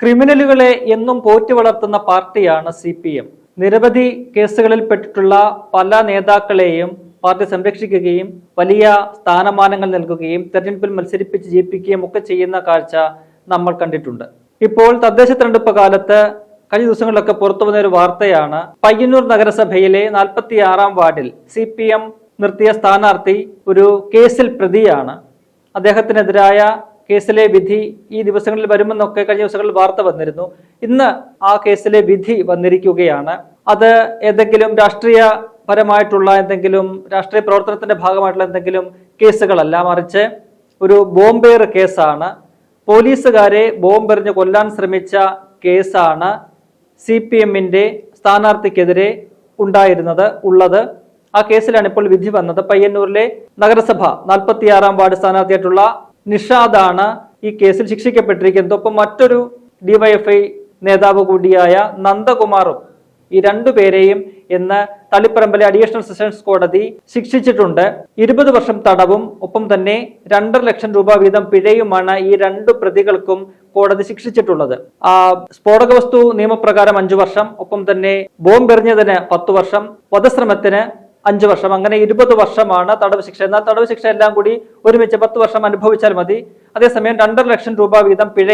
ക്രിമിനലുകളെ എന്നും പോറ്റി വളർത്തുന്ന പാർട്ടിയാണ് സി പി എം. നിരവധി കേസുകളിൽ പെട്ടിട്ടുള്ള പല നേതാക്കളെയും പാർട്ടി സംരക്ഷിക്കുകയും വലിയ സ്ഥാനമാനങ്ങൾ നൽകുകയും തെരഞ്ഞെടുപ്പിൽ മത്സരിപ്പിച്ച് ജയിപ്പിക്കുകയും ഒക്കെ ചെയ്യുന്ന കാഴ്ച നമ്മൾ കണ്ടിട്ടുണ്ട്. ഇപ്പോൾ തദ്ദേശ തെരഞ്ഞെടുപ്പ് കാലത്ത് കഴിഞ്ഞ ദിവസങ്ങളിലൊക്കെ പുറത്തു വന്ന ഒരു വാർത്തയാണ് പയ്യന്നൂർ നഗരസഭയിലെ നാൽപ്പത്തി ആറാം വാർഡിൽ സി പി എം നിർത്തിയ സ്ഥാനാർത്ഥി ഒരു കേസിൽ പ്രതിയാണ്. അദ്ദേഹത്തിനെതിരായ കേസിലെ വിധി ഈ ദിവസങ്ങളിൽ വരുമെന്നൊക്കെ കഴിഞ്ഞ ദിവസങ്ങളിൽ വാർത്ത വന്നിരുന്നു. ഇന്ന് ആ കേസിലെ വിധി വന്നിരിക്കുകയാണ്. അത് ഏതെങ്കിലും രാഷ്ട്രീയ പരമായിട്ടുള്ള എന്തെങ്കിലും രാഷ്ട്രീയ പ്രവർത്തനത്തിന്റെ ഭാഗമായിട്ടുള്ള എന്തെങ്കിലും കേസുകളല്ല. മറിച്ച് ഒരു ബോംബേർ കേസാണ്. പോലീസുകാരെ ബോംബെറിഞ്ഞ് കൊല്ലാൻ ശ്രമിച്ച കേസാണ് സി പി എമ്മിന്റെ സ്ഥാനാർത്ഥിക്കെതിരെ ഉണ്ടായിരുന്നത് ഉള്ളത്. ആ കേസിലാണ് ഇപ്പോൾ വിധി വന്നത്. പയ്യന്നൂരിലെ നഗരസഭ നാൽപ്പത്തിയാറാം വാർഡ് സ്ഥാനാർത്ഥിയായിട്ടുള്ള നിഷാദാണ് ഈ കേസിൽ ശിക്ഷിക്കപ്പെട്ടിരിക്കുന്നത്. ഒപ്പം മറ്റൊരു ഡിവൈഎഫ്ഐ നേതാവ് കൂടിയായ നന്ദകുമാറും ഈ രണ്ടുപേരെയും ഇന്ന് തളിപ്പറമ്പിലെ അഡീഷണൽ സെഷൻസ് കോടതി ശിക്ഷിച്ചിട്ടുണ്ട്. ഇരുപത് വർഷം തടവും ഒപ്പം തന്നെ രണ്ടര ലക്ഷം രൂപ വീതം പിഴയുമാണ് ഈ രണ്ടു പ്രതികൾക്കും കോടതി ശിക്ഷിച്ചിട്ടുള്ളത്. ആ സ്ഫോടക വസ്തു നിയമപ്രകാരം അഞ്ചു വർഷം ഒപ്പം തന്നെ ബോംബെറിഞ്ഞതിന് പത്തു വർഷം വധശ്രമത്തിന് അഞ്ചു വർഷം അങ്ങനെ ഇരുപത് വർഷമാണ് തടവ് ശിക്ഷ. എന്നാൽ തടവ് ശിക്ഷ എല്ലാം കൂടി ഒരുമിച്ച് പത്ത് വർഷം അനുഭവിച്ചാൽ മതി. അതേസമയം രണ്ടര ലക്ഷം രൂപ വീതം പിഴ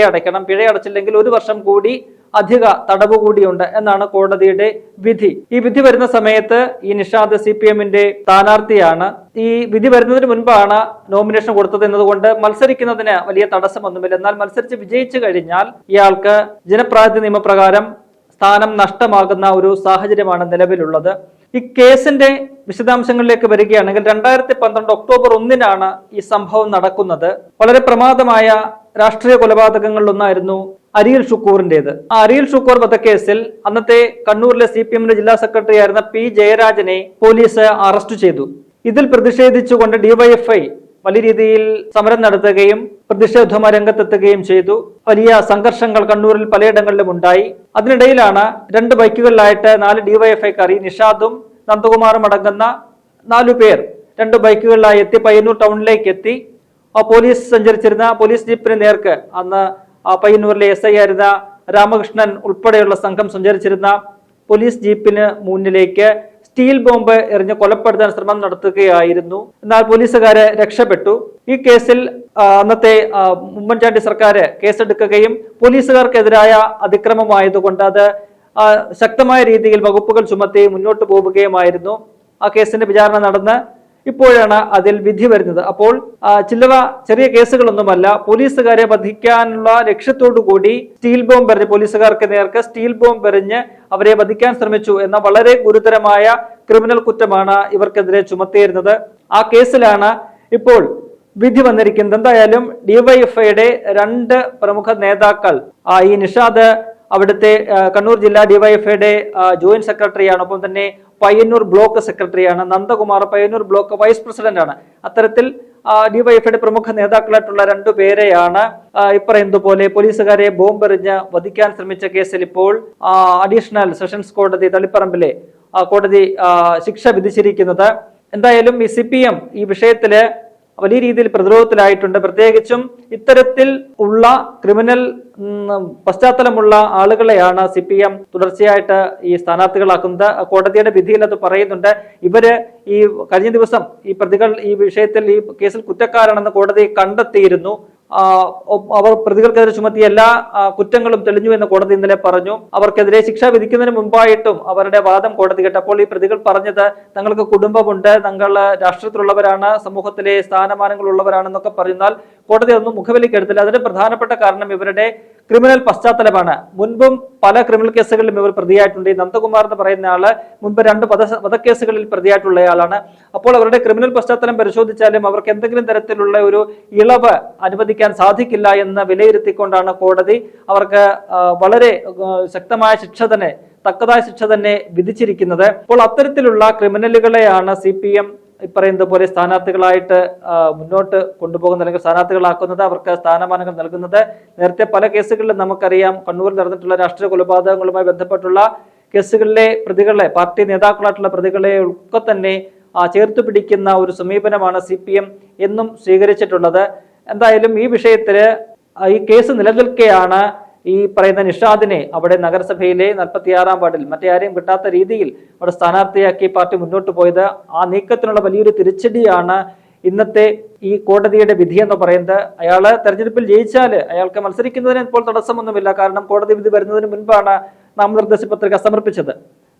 പിഴയടച്ചില്ലെങ്കിൽ ഒരു വർഷം കൂടി അധിക തടവ് കൂടിയുണ്ട് എന്നാണ് കോടതിയുടെ വിധി. ഈ വിധി വരുന്ന സമയത്ത് ഈ നിഷാദ് സി പി എമ്മിന്റെ സ്ഥാനാർത്ഥിയാണ്. ഈ വിധി വരുന്നതിന് മുൻപാണ് നോമിനേഷൻ കൊടുത്തത് എന്നതുകൊണ്ട് മത്സരിക്കുന്നതിന് വലിയ തടസ്സമൊന്നുമില്ല. എന്നാൽ മത്സരിച്ച് വിജയിച്ചു കഴിഞ്ഞാൽ ഇയാൾക്ക് ജനപ്രാതിനിധ്യ നിയമപ്രകാരം സ്ഥാനം നഷ്ടമാകുന്ന ഒരു സാഹചര്യമാണ് നിലവിലുള്ളത്. ഈ കേസിന്റെ വിശദാംശങ്ങളിലേക്ക് വരികയാണെങ്കിൽ രണ്ടായിരത്തി പന്ത്രണ്ട് ഒക്ടോബർ ഒന്നിനാണ് ഈ സംഭവം നടക്കുന്നത്. വളരെ പ്രമാദമായ രാഷ്ട്രീയ കൊലപാതകങ്ങളിലൊന്നായിരുന്നു അരിയൽ ഷുക്കൂറിന്റേത്. ആ അരിയൽ ഷുക്കൂർ വധക്കേസിൽ അന്നത്തെ കണ്ണൂരിലെ സി പി എമ്മിന്റെ ജില്ലാ സെക്രട്ടറി ആയിരുന്ന പി ജയരാജനെ പോലീസ് അറസ്റ്റ് ചെയ്തു. ഇതിൽ പ്രതിഷേധിച്ചുകൊണ്ട് ഡിവൈഎഫ്ഐ വലിയ രീതിയിൽ സമരം നടത്തുകയും പ്രതിഷേധവുമായി രംഗത്തെത്തുകയും ചെയ്തു. വലിയ സംഘർഷങ്ങൾ കണ്ണൂരിൽ പലയിടങ്ങളിലും ഉണ്ടായി. അതിനിടയിലാണ് രണ്ട് ബൈക്കുകളിലായിട്ട് നാല് ഡിവൈഎഫ്ഐക്കാർ ഈ നിഷാദും നന്ദകുമാറും അടങ്ങുന്ന നാലു പേർ രണ്ട് ബൈക്കുകളിലായി എത്തി പയ്യന്നൂർ ടൗണിലേക്ക് എത്തി. പോലീസ് സഞ്ചരിച്ചിരുന്ന പോലീസ് ജീപ്പിന് നേർക്ക് അന്ന് പയ്യന്നൂരിലെ എസ് ഐ ആയിരുന്ന രാമകൃഷ്ണൻ ഉൾപ്പെടെയുള്ള സംഘം സഞ്ചരിച്ചിരുന്ന പോലീസ് ജീപ്പിന് മുന്നിലേക്ക് സ്റ്റീൽ ബോംബ് എറിഞ്ഞ് കൊലപ്പെടുത്താൻ ശ്രമം നടത്തുകയായിരുന്നു. എന്നാൽ പോലീസുകാരെ രക്ഷപ്പെട്ടു. ഈ കേസിൽ അന്നത്തെ ഉമ്മൻചാണ്ടി സർക്കാർ കേസെടുക്കുകയും പോലീസുകാർക്കെതിരായ അതിക്രമമായതുകൊണ്ട് അത് ശക്തമായ രീതിയിൽ വകുപ്പുകൾ ചുമത്തി മുന്നോട്ട് പോവുകയുമായിരുന്നു. ആ കേസിന്റെ വിചാരണ നടന്ന് ഇപ്പോഴാണ് അതിൽ വിധി വരുന്നത്. അപ്പോൾ ചിലവ ചെറിയ കേസുകളൊന്നുമല്ല പോലീസുകാരെ വധിക്കാനുള്ള ലക്ഷ്യത്തോടു കൂടി സ്റ്റീൽ ബോംബ് എറിഞ്ഞ് പോലീസുകാർക്ക് നേർക്ക് സ്റ്റീൽ ബോംബ് എറിഞ്ഞ് അവരെ വധിക്കാൻ ശ്രമിച്ചു എന്ന വളരെ ഗുരുതരമായ ക്രിമിനൽ കുറ്റമാണ് ഇവർക്കെതിരെ ചുമത്തിയിരുന്നത്. ആ കേസിലാണ് ഇപ്പോൾ വിധി വന്നിരിക്കുന്നത്. എന്തായാലും ഡിവൈഎഫ്ഐയുടെ രണ്ട് പ്രമുഖ നേതാക്കൾ ഈ നിഷാദ് അവിടുത്തെ കണ്ണൂർ ജില്ലാ ഡിവൈഎഫ്ഐയുടെ ജോയിന്റ് സെക്രട്ടറിയാണ്. ഒപ്പം തന്നെ പയ്യന്നൂർ ബ്ലോക്ക് സെക്രട്ടറിയാണ്. Nandakumar Payyanur block vice president ആണ് അത്തരത്തിൽ ഡിവൈഎഫ്ഐയുടെ പ്രമുഖ നേതാക്കളായിട്ടുള്ള രണ്ടു പേരെയാണ് ഇപ്പറയുന്നത് പോലെ പോലീസുകാരെ ബോംബെറിഞ്ഞ് വധിക്കാൻ ശ്രമിച്ച കേസിൽ ഇപ്പോൾ അഡീഷണൽ സെഷൻസ് കോടതി തളിപ്പറമ്പിലെ കോടതി ശിക്ഷ വിധിച്ചിരിക്കുന്നത്. എന്തായാലും ഈ സി ഈ വിഷയത്തിൽ വലിയ രീതിയിൽ പ്രതിരോധത്തിലായിട്ടുണ്ട്. പ്രത്യേകിച്ചും ഇത്തരത്തിൽ ഉള്ള ക്രിമിനൽ പശ്ചാത്തലമുള്ള ആളുകളെയാണ് സി പി എം തുടർച്ചയായിട്ട് ഈ സ്ഥാനാർത്ഥികളാക്കുന്നത്. കോടതിയുടെ വിധിയിൽ അത് പറയുന്നുണ്ട്. ഇവർ ഈ കഴിഞ്ഞ ദിവസം ഈ പ്രതികൾ ഈ വിഷയത്തിൽ ഈ കേസിൽ കുറ്റക്കാരാണെന്ന് കോടതി കണ്ടെത്തിയിരുന്നു. അവർ പ്രതികൾക്കെതിരെ ചുമത്തിയ എല്ലാ കുറ്റങ്ങളും തെളിഞ്ഞു എന്ന് കോടതി ഇന്നലെ പറഞ്ഞു. അവർക്കെതിരെ ശിക്ഷ വിധിക്കുന്നതിന് മുമ്പായിട്ടും അവരുടെ വാദം കോടതി കേട്ടപ്പോൾ ഈ പ്രതികൾ പറഞ്ഞത് തങ്ങൾക്ക് കുടുംബമുണ്ട് തങ്ങൾ രാഷ്ട്രീയത്തിലുള്ളവരാണ് സമൂഹത്തിലെ സ്ഥാനമാനങ്ങൾ ഉള്ളവരാണെന്നൊക്കെ പറഞ്ഞാൽ കോടതി അതൊന്നും മുഖവിലേക്ക് എടുത്തില്ല. അതിന് പ്രധാനപ്പെട്ട കാരണം ഇവരുടെ ക്രിമിനൽ പശ്ചാത്തലമാണ്. മുൻപും പല ക്രിമിനൽ കേസുകളിലും ഇവർ പ്രതിയായിട്ടുണ്ട്. നന്ദകുമാർ എന്ന് പറയുന്ന ആൾ മുൻപ് രണ്ട് വധക്കേസുകളിൽ പ്രതിയായിട്ടുള്ളയാളാണ്. അപ്പോൾ അവരുടെ ക്രിമിനൽ പശ്ചാത്തലം പരിശോധിച്ചാലും അവർക്ക് എന്തെങ്കിലും തരത്തിലുള്ള ഒരു ഇളവ് അനുവദിക്കാൻ സാധിക്കില്ല എന്ന് വിലയിരുത്തിക്കൊണ്ടാണ് കോടതി അവർക്ക് വളരെ ശക്തമായ ശിക്ഷ തന്നെ തക്കതായ ശിക്ഷ തന്നെ വിധിച്ചിരിക്കുന്നത്. അപ്പോൾ അത്തരത്തിലുള്ള ക്രിമിനലുകളെയാണ് സി പി എം ഇപ്പറയുന്നത് പോലെ സ്ഥാനാർത്ഥികളായിട്ട് മുന്നോട്ട് കൊണ്ടുപോകുന്ന അല്ലെങ്കിൽ സ്ഥാനാർത്ഥികളാക്കുന്നത് അവർക്ക് സ്ഥാനമാനങ്ങൾ നൽകുന്നത്. നേരത്തെ പല കേസുകളിലും നമുക്കറിയാം കണ്ണൂരിൽ നടന്നിട്ടുള്ള രാഷ്ട്രീയ കൊലപാതകങ്ങളുമായി ബന്ധപ്പെട്ടുള്ള കേസുകളിലെ പ്രതികളെ പാർട്ടി നേതാക്കളായിട്ടുള്ള പ്രതികളെ ഒക്കെ തന്നെ ചേർത്ത് പിടിക്കുന്ന ഒരു സമീപനമാണ് സി പി എം എന്നും സ്വീകരിച്ചിട്ടുള്ളത്. എന്തായാലും ഈ വിഷയത്തിൽ ഈ കേസ് നിലനിൽക്കെയാണ് ഈ പറയുന്ന നിഷാദിനെ അവിടെ നഗരസഭയിലെ നാൽപ്പത്തിയാറാം വാർഡിൽ മറ്റേ ആരെയും കിട്ടാത്ത രീതിയിൽ അവിടെ സ്ഥാനാർത്ഥിയാക്കി പാർട്ടി മുന്നോട്ട് പോയത്. ആ നീക്കത്തിനുള്ള വലിയൊരു തിരിച്ചടിയാണ് ഇന്നത്തെ ഈ കോടതിയുടെ വിധി എന്ന് പറയുന്നത്. അയാൾ തെരഞ്ഞെടുപ്പിൽ ജയിച്ചാൽ അയാൾക്ക് മത്സരിക്കുന്നതിന് ഇപ്പോൾ തടസ്സമൊന്നുമില്ല. കാരണം കോടതി വിധി വരുന്നതിന് മുൻപാണ് നാമനിർദ്ദേശ പത്രിക സമർപ്പിച്ചത്.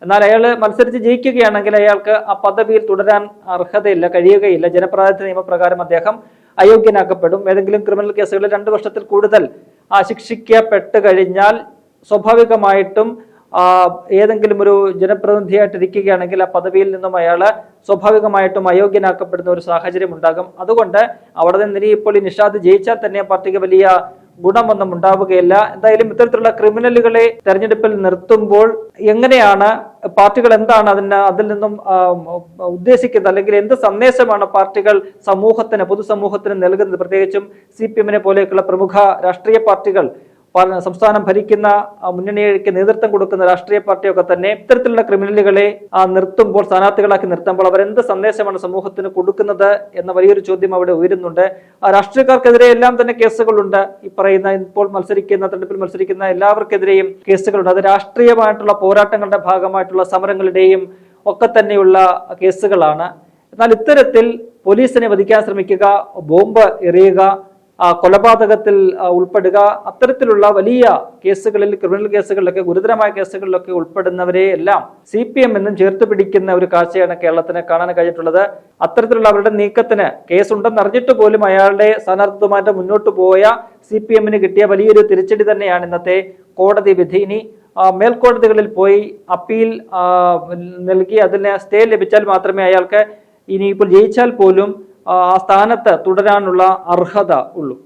എന്നാൽ അയാൾ മത്സരിച്ച് ജയിക്കുകയാണെങ്കിൽ അയാൾക്ക് ആ പദവിയിൽ തുടരാൻ അർഹതയില്ല കഴിയുകയില്ല. ജനപ്രാതിനിധ്യ നിയമപ്രകാരം അദ്ദേഹം അയോഗ്യനാക്കപ്പെടും. ഏതെങ്കിലും ക്രിമിനൽ കേസുകളിൽ രണ്ട് വർഷത്തിൽ കൂടുതൽ ശിക്ഷിക്കപ്പെട്ട് കഴിഞ്ഞാൽ സ്വാഭാവികമായിട്ടും ഏതെങ്കിലും ഒരു ജനപ്രതിനിധിയായിട്ട് ഇരിക്കുകയാണെങ്കിൽ ആ പദവിയിൽ നിന്നും അയാൾ സ്വാഭാവികമായിട്ടും അയോഗ്യനാക്കപ്പെടുന്ന ഒരു സാഹചര്യം ഉണ്ടാകും. അതുകൊണ്ട് അവിടെ നിന്ന് ഇനി ഇപ്പോൾ ഈ നിഷാദ് ജയിച്ചാൽ തന്നെ പാർട്ടിക്ക് വലിയ ഗുണമൊന്നും ഉണ്ടാവുകയില്ല. എന്തായാലും ഇത്തരത്തിലുള്ള ക്രിമിനലുകളെ തെരഞ്ഞെടുപ്പിൽ നിർത്തുമ്പോൾ എങ്ങനെയാണ് പാർട്ടികൾ എന്താണ് അതിന് അതിൽ നിന്നും ഉദ്ദേശിക്കുന്നത്? അല്ലെങ്കിൽ എന്ത് സന്ദേശമാണ് പാർട്ടികൾ സമൂഹത്തിന് പൊതുസമൂഹത്തിന് നൽകുന്നത്? പ്രത്യേകിച്ചും സി പി എമ്മിനെ പോലെയൊക്കെയുള്ള പ്രമുഖ രാഷ്ട്രീയ പാർട്ടികൾ സംസ്ഥാനം ഭരിക്കുന്ന മുന്നണിക്ക് നേതൃത്വം കൊടുക്കുന്ന രാഷ്ട്രീയ പാർട്ടിയൊക്കെ തന്നെ ഇത്തരത്തിലുള്ള ക്രിമിനലുകളെ നിർത്തുമ്പോൾ സ്ഥാനാർത്ഥികളാക്കി നിർത്തുമ്പോൾ അവരെന്ത് സന്ദേശമാണ് സമൂഹത്തിന് കൊടുക്കുന്നത് എന്ന വലിയൊരു ചോദ്യം അവിടെ ഉയരുന്നുണ്ട്. രാഷ്ട്രീയക്കാർക്കെതിരെ എല്ലാം തന്നെ കേസുകളുണ്ട്. ഈ പറയുന്ന ഇപ്പോൾ മത്സരിക്കുന്ന തെരഞ്ഞെടുപ്പിൽ മത്സരിക്കുന്ന എല്ലാവർക്കെതിരെയും കേസുകളുണ്ട്. അത് രാഷ്ട്രീയമായിട്ടുള്ള പോരാട്ടങ്ങളുടെ ഭാഗമായിട്ടുള്ള സമരങ്ങളുടെയും ഒക്കെ തന്നെയുള്ള കേസുകളാണ്. എന്നാൽ ഇത്തരത്തിൽ പോലീസിനെ വധിക്കാൻ ശ്രമിക്കുക ബോംബ് എറിയുക കൊലപാതകത്തിൽ ഉൾപ്പെടുക. അത്തരത്തിലുള്ള വലിയ കേസുകളിൽ ക്രിമിനൽ കേസുകളിലൊക്കെ ഗുരുതരമായ കേസുകളിലൊക്കെ ഉൾപ്പെടുന്നവരെ എല്ലാം സി പി എം എന്നും ചേർത്ത് പിടിക്കുന്ന ഒരു കാഴ്ചയാണ് കേരളത്തിന് കാണാൻ കഴിഞ്ഞിട്ടുള്ളത്. അത്തരത്തിലുള്ള അവരുടെ നീക്കത്തിന് കേസുണ്ടെന്ന് അറിഞ്ഞിട്ട് പോലും അയാളുടെ സ്ഥാനാർത്ഥിത്വമായിട്ട് മുന്നോട്ട് പോയ സി പി എമ്മിന് കിട്ടിയ വലിയൊരു തിരിച്ചടി തന്നെയാണ് ഇന്നത്തെ കോടതി വിധി. ഇനി മേൽക്കോടതികളിൽ പോയി അപ്പീൽ നൽകി അതിന് സ്റ്റേ ലഭിച്ചാൽ മാത്രമേ അയാൾക്ക് ഇനിയിപ്പോൾ ജയിച്ചാൽ പോലും ആ സ്ഥാനത്ത് തുടരാനുള്ള അർഹത ഉള്ളൂ.